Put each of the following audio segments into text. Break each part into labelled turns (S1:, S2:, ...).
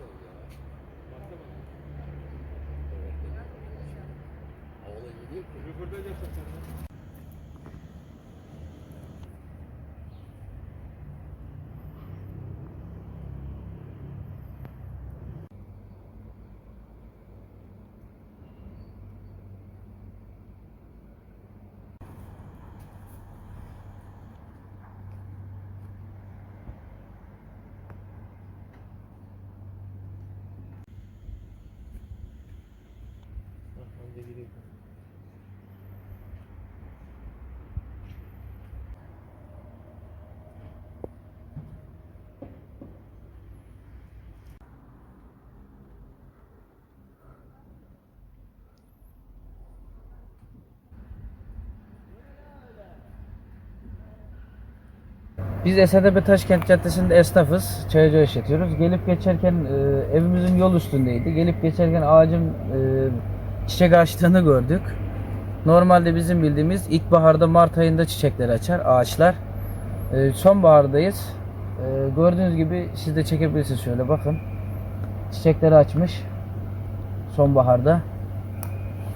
S1: nasıl oldu ya? Baktı mı? Evet. Havalı gidiyor ki. Röportaj Biz Esetepe Taşkent Caddesi'nde esnafız. Çay ocağı işletiyoruz. Gelip geçerken e, evimizin yol üstündeydi. Gelip geçerken ağacın e, çiçek açtığını gördük. Normalde bizim bildiğimiz ilkbaharda Mart ayında çiçekleri açar ağaçlar. E, sonbahardayız. E, gördüğünüz gibi siz de çekebilirsiniz şöyle bakın. Çiçekleri açmış. Sonbaharda.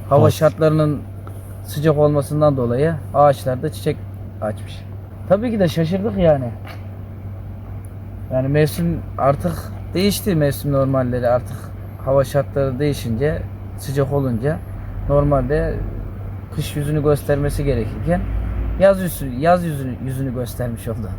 S1: Hava
S2: Hoş.
S1: şartlarının sıcak olmasından dolayı ağaçlar da çiçek açmış. Tabii ki de şaşırdık yani. Yani mevsim artık değişti mevsim normalleri artık hava şartları değişince sıcak olunca normalde kış yüzünü göstermesi gerekirken yaz yüzü yaz yüzünü yüzünü göstermiş oldu.